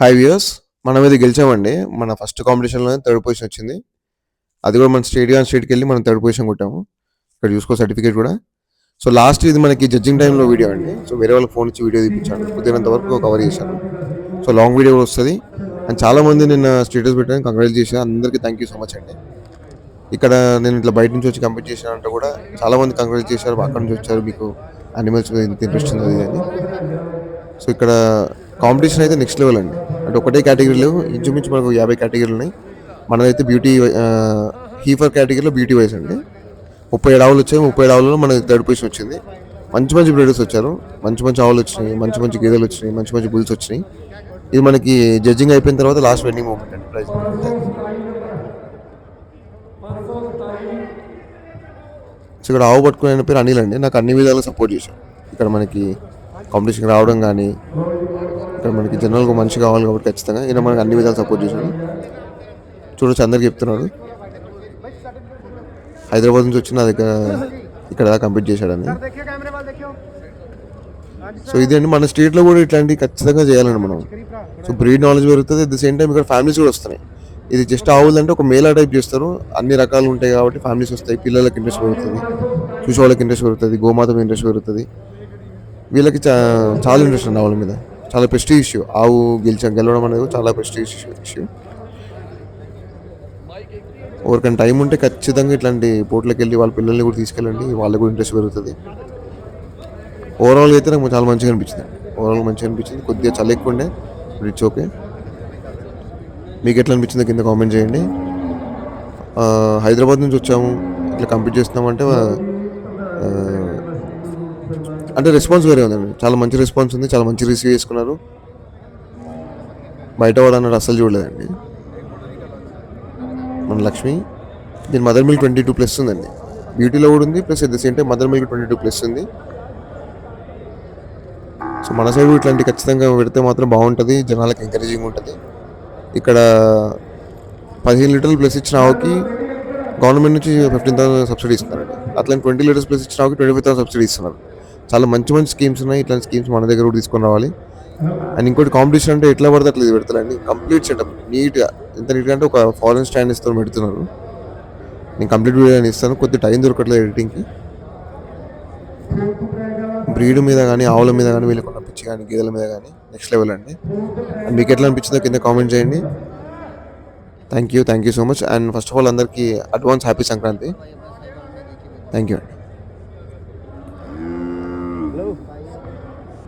High viewers మనం ఇది గెలిచామండి. మన ఫస్ట్ కాంపిటీషన్లో థర్డ్ పొజిషన్ వచ్చింది. అది కూడా మన స్టేట్ స్టేట్కి వెళ్ళి మనం థర్డ్ పొజిషన్ కొట్టాము. ఇక్కడ చూసుకో సర్టిఫికేట్ కూడా. సో లాస్ట్ ఇది మనకి జడ్జింగ్ టైంలో వీడియో అండి. సో వేరే వాళ్ళకి ఫోన్ ఇచ్చి వీడియో తీపించాను. కుదిరినంత వరకు కవర్ చేశాను. సో లాంగ్ వీడియో కూడా వస్తుంది. అండ్ చాలా మంది నిన్న స్టేటస్ పెట్టాను కంగ్రాచులేట్ చేశాను అందరికీ థ్యాంక్ యూ సో మచ్ అండి. ఇక్కడ నేను ఇట్లా బయట నుంచి వచ్చి కంప్లీట్ చేశానంటే కూడా చాలామంది మంది చేశారు. అక్కడ నుంచి వచ్చారు. మీకు అనిమల్స్ ఇంత ఇంట్రెస్ట్ ఉంది అని. సో ఇక్కడ కాంపిటీషన్ అయితే నెక్స్ట్ లెవెల్ అండి. అంటే ఒకటే కేటగిరీలో ఇంచుమించు మనకు యాభై కేటగిరీలు ఉన్నాయి. మనదైతే బ్యూటీ హీఫర్ కేటగిరీలో బ్యూటీ వైస్ అండి. ముప్పై ఏడు ఆవులు వచ్చాయి. ముప్పై ఏడు ఆవులలో మనకి థర్డ్ పొజిషన్ వచ్చింది. మంచి మంచి బ్రీడర్స్ వచ్చారు. మంచి మంచి ఆవులు వచ్చినాయి. మంచి మంచి గేదెలు వచ్చినాయి. మంచి మంచి బుల్స్ వచ్చినాయి. ఇది మనకి జడ్జింగ్ అయిపోయిన తర్వాత లాస్ట్ వెండింగ్ మూమెంట్ అండి. ప్రైజ్ ఇక్కడ ఆవు పట్టుకునే పేరు అనిల్ అండి. నాకు అన్ని విధాలుగా సపోర్ట్ చేశాడు. ఇక్కడ మనకి కాంపిటీషన్కి రావడం కానీ ఇక్కడ మనకి జనరల్గా మనిషి కావాలి కాబట్టి ఖచ్చితంగా ఈయన మనకి అన్ని విధాలు సపోర్ట్ చేశాడు. చూడొచ్చు అందరికి చెప్తున్నాడు. హైదరాబాద్ నుంచి వచ్చిన దగ్గర ఇక్కడ దాకా కంప్లీట్ చేశాడని. సో ఇదండి మన స్టేట్లో కూడా ఇట్లాంటివి ఖచ్చితంగా చేయాలండి మనం. సో బ్రీడ్ నాలెడ్జ్ పెరుగుతుంది. అట్ ద సేమ్ టైం ఇక్కడ ఫ్యామిలీస్ కూడా వస్తున్నాయి. ఇది జస్ట్ ఆవులంటే ఒక మేలా టైప్ చేస్తారు. అన్ని రకాలు ఉంటాయి కాబట్టి ఫ్యామిలీస్ వస్తాయి. పిల్లలకి ఇంట్రెస్ట్ పెరుగుతుంది. చూసే వాళ్ళకి ఇంట్రెస్ట్ పెరుగుతుంది. గోమాతకు ఇంట్రెస్ట్ పెరుగుతుంది. వీళ్ళకి చాలా ఇంట్రెస్ట్ ఉంది ఆవుల మీద. చాలా ప్రెస్టీజ్ ఇష్యూ ఆవు గెలిచ గెలవడం అనేది చాలా ప్రెస్టీజ్ ఇష్యూ ఇష్యూ ఎవరికైనా టైం ఉంటే ఖచ్చితంగా ఇట్లాంటి పోట్లకి వెళ్ళి వాళ్ళ పిల్లల్ని కూడా తీసుకెళ్ళండి వాళ్ళకి కూడా ఇంట్రెస్ట్ పెరుగుతుంది. ఓవరాల్గా అయితే నాకు చాలా మంచిగా అనిపించింది. ఓవరాల్ మంచిగా అనిపించింది. కొద్దిగా చలి ఎక్కువ ఉండే ఇట్స్ ఓకే మీకు ఎట్లా అనిపించిందో కింద కామెంట్ చేయండి. హైదరాబాద్ నుంచి వచ్చాము ఇట్లా కంప్లీట్ చేస్తున్నామంటే అంటే రెస్పాన్స్ వేరే ఉందండి. చాలా మంచి రెస్పాన్స్ ఉంది చాలా మంచి రిసీవ్ చేసుకున్నారు బయట వాడు అన్నాడు అస్సలు చూడలేదండి. మన లక్ష్మి దీని mother milk twenty two plus ఉందండి బ్యూటీలో కూడా ఉంది plus at the same time mother milk twenty two plus ఉంది. సో మన సైడ్ ఇట్లాంటి ఖచ్చితంగా పెడితే మాత్రం బాగుంటుంది జనాలకు ఎంకరేజింగ్ ఉంటుంది. ఇక్కడ పదిహేను లీటర్లు ప్లస్ ఇచ్చిన ఆవుకి గవర్నమెంట్ నుంచి ఫిఫ్టీన్ థౌసండ్ సబ్సిడీ ఇస్తున్నారండి. అట్లా ట్వంటీ లీటర్స్ ప్లస్ ఇచ్చిన ఆవుకి ట్వంటీ ఫైవ్ థౌసండ్ సబ్సిడీ ఇస్తున్నారు. చాలా మంచి మంచి స్కీమ్స్ ఉన్నాయి. ఇట్లాంటి స్కీమ్స్ మన దగ్గర కూడా తీసుకొని రావాలి. అండ్ ఇంకోటి కాంపిటీషన్ అంటే ఎట్లా పడితే అట్లా ఇది పెడతారండి కంప్లీట్ సెటప్ నీట్గా ఎంత నీట్గా అంటే ఒక ఫారెన్ స్టాండ్ ఇస్తారు పెడుతున్నారు నేను కంప్లీట్ వీడియో ఇస్తాను. కొద్ది టైం దొరకట్లేదు ఎడిటింగ్కి బ్రీడ్ మీద కానీ ఆవుల మీద కానీ వీళ్ళకున్న పిచ్చి కానీ గేదెల మీద కానీ నెక్స్ట్ లెవెల్ అండి. అండ్ మీకు ఎట్లా అనిపించిందో కింద కామెంట్ చేయండి. Thank you thank you so much and first of all అందరికీ advance happy Sankranti. Thank you అండి